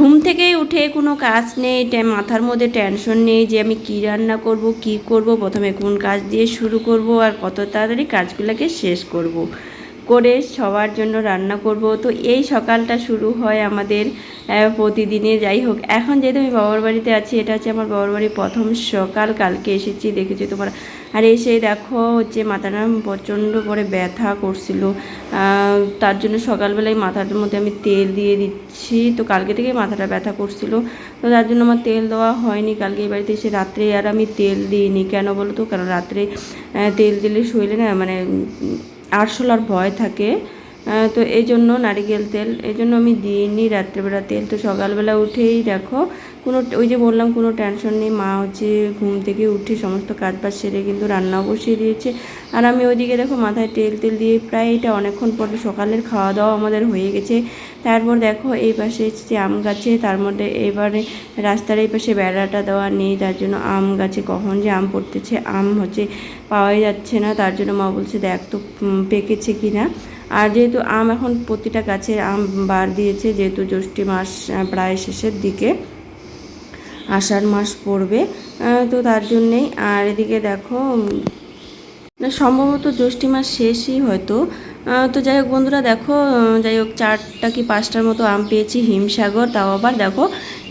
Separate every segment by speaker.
Speaker 1: ঘুম থেকেই উঠে কোনো কাজ নেই মাথার মধ্যে টেনশন নেই যে আমি কি রান্না করব, কি করব, প্রথমে কোন কাজ দিয়ে শুরু করব আর কত তাড়াতাড়ি কাজগুলোকে শেষ করব। করে সবার জন্য রান্না করব। তো এই সকালটা শুরু হয় আমাদের প্রতিদিনে যাই হোক, এখন যেহেতু আমি বাবার বাড়িতে আছি, এটা হচ্ছে আমার বাবার বাড়ির প্রথম সকাল। কালকে এসেছি, দেখেছি তোমার। আর এসে দেখো হচ্ছে মাথাটা প্রচণ্ড করে ব্যথা করছিল। তার জন্য সকালবেলায় মাথার মধ্যে আমি তেল দিয়ে দিচ্ছি। তো কালকে থেকে মাথাটা ব্যথা করছিল। তো তার জন্য আমার তেল দেওয়া হয়নি। কালকে এই বাড়িতে এসে রাত্রে আর আমি তেল দিইনি। কেন বলো তো? কারণ রাত্রে তেল দিলে শরীরে না মানে আরশোলার ভয় থাকে। তো এই জন্য নারিকেল তেল, এই জন্য আমি দিইনি রাত্রেবেলা তেল। তো সকালবেলা উঠেই দেখো, কোনো ওই যে বললাম, কোনো টেনশন নেই। মা হচ্ছে ঘুম থেকে উঠে সমস্ত কাজ বাজ সেরে কিন্তু রান্নাও বসিয়ে দিয়েছে। আর আমি ওইদিকে দেখো মাথায় তেল তেল দিয়ে প্রায় এটা অনেকক্ষণ পরে সকালের খাওয়া দাওয়া আমাদের হয়ে গেছে। তারপর দেখো এই পাশে হচ্ছে আম গাছে, তার মধ্যে এবারে রাস্তার এই পাশে বেড়াটা দেওয়া নেই, তার জন্য আম গাছে কখন যে আম পড়তেছে, আম হচ্ছে পাওয়াই যাচ্ছে না। তার জন্য মা বলছে, দেখ তো পেকেছে কি না আর যেহেতু আম এখন প্রতিটা গাছে আম বার দিয়েছে, যেহেতু জ্যৈষ্ঠী মাস প্রায় শেষের দিকে, আষাঢ় মাস পড়বে তো তার জন্যেই। আর এদিকে দেখো সম্ভবত জ্যৈষ্ঠী মাস শেষই হয়তো। তো যাই হোক বন্ধুরা, দেখো যাই হোক চারটা কি পাঁচটার মতো আম পেয়েছি, হিমসাগর, তাও আবার দেখো,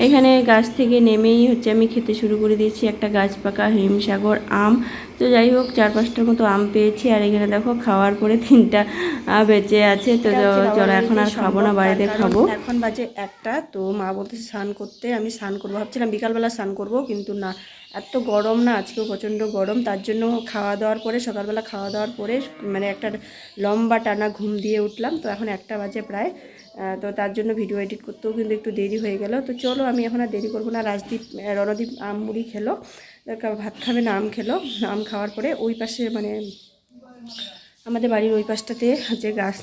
Speaker 1: এখানে গাছ থেকে নেমেই হচ্ছে আমি খেতে শুরু করে দিয়েছি একটা গাছ পাকা হিমসাগর আম। তো যাই হোক চার পাঁচটার মতো আম পেয়েছি আর এখানে দেখো খাওয়ার পরে তিনটা বেঁচে আছে। তো চলো এখন আর খাব না বাড়িতে খাব।
Speaker 2: এখন বাজে একটা তো মা বলতে স্নান করতে আমি স্নান করব। ভাবছিলাম বিকালবেলা স্নান করব কিন্তু না এত গরম না আজকেও প্রচণ্ড গরম তার জন্য খাওয়া দাওয়ার পরে সকালবেলা খাওয়া দাওয়ার পরে মানে একটা লম্বা টানা ঘুম দিয়ে উঠলাম তো এখন একটা বাজে প্রায় তো তার জন্য ভিডিও এডিট করতেও কিন্তু একটু দেরি হয়ে গেল। তো চলো আমি এখন আর দেরি করব না। রাজদীপ রণদীপ আম খেলো। ভাত খাবে না আম খেলো। আম খাওয়ার পরে ওই পাশে মানে আমাদের বাড়ির ওই পাশটাতে যে গাছ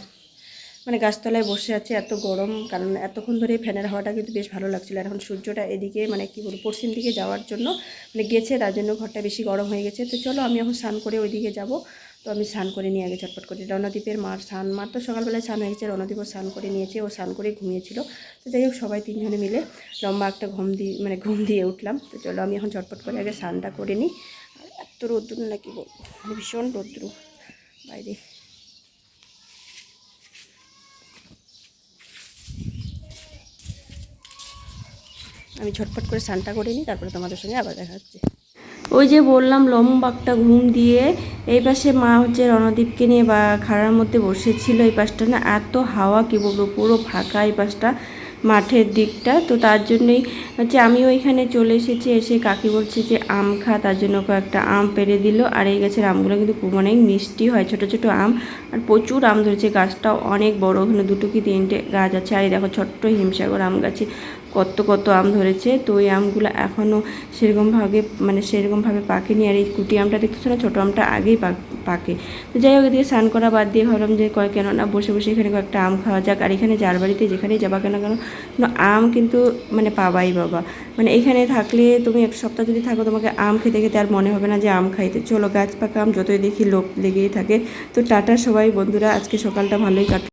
Speaker 2: মানে গাছতলায় বসে আছে এত গরম, কারণ এতক্ষণ ধরে ফ্যানের হাওয়াটা কিন্তু বেশ ভালো লাগছিল। এখন সূর্যটা এদিকে মানে কি বলব, পশ্চিম দিকে যাওয়ার জন্য মানে গেছে, তার জন্য ঘরটা বেশি গরম হয়ে গেছে। তো চলো, আমি এখন স্নান করে ওইদিকে যাব। তো আমি স্নান করে নিয়ে আগে চটপট করে রণদীপের মার স্নান, মার তো সকালবেলায় স্নান হয়ে গেছে রণদীপও স্নান করে নিয়েছে, ও স্নান করে ঘুমিয়েছিল। তো যাই হোক, সবাই তিনজনে মিলে লম্বা একটা ঘুম দিয়ে মানে ঘুম দিয়ে উঠলাম। তো চলো আমি এখন চটপট করে আগে স্নানটা করে নিই। এত রোদ্দুর নাকি মানে ভীষণ রোদ্দুর। বাইরে আমি ঝটপট করে স্নানটা করে নিই, তারপরে তোমাদের সঙ্গে আবার দেখা হচ্ছে।
Speaker 1: ওই যে বললাম লম্বা একটা ঘুম দিয়ে এই পাশে মা হচ্ছে রণদীপকে নিয়ে বা খাড়ার মধ্যে বসেছিল এই পাশটা না, এত হাওয়া কি বলব, পুরো ফাঁকা এই পাশটা মাঠের দিকটা। তো তার জন্যই হচ্ছে আমি ওইখানে চলে এসেছি, এসে কাকি বলছে যে আম খা, তার জন্য কয়েকটা আম পেরে দিল। আর এই গাছের আমগুলো কিন্তু অনেক মিষ্টি হয়, ছোট ছোট আম। আর প্রচুর আম ধরেছে, গাছটাও অনেক বড়, ওখানে দুটো কি তিনটে গাছ আছে। আর এই দেখো ছোট্ট হিমসাগর আম গাছে কত কত আম ধরেছে, তো ওই আমগুলো এখনও সেরকমভাবে মানে সেরকমভাবে পাকেনি আর এই কুটি আমটা দেখতেছো না, ছোটো আমটা আগেই পাক- পাকে। তো যাই হোক, এদিকে স্নান করা বাদ দিয়ে ভাবলাম যে কয় কেন না বসে বসে এখানে কয়েকটা আম খাওয়া যাক, আর এখানে যার বাড়িতে যেখানেই যাবা কেন কেন আম কিন্তু মানে পাবাই বাবা। মানে এখানে থাকলে তুমি এক সপ্তাহ যদি থাকো, তোমাকে আম খেতে খেতে আর মনে হবে না যে আম খাইতে। চলো গাছ পাকা আম যতই দেখি লোক লেগেই থাকে। তো টাটা সবাই বন্ধুরা, আজকে সকালটা ভালোই কাট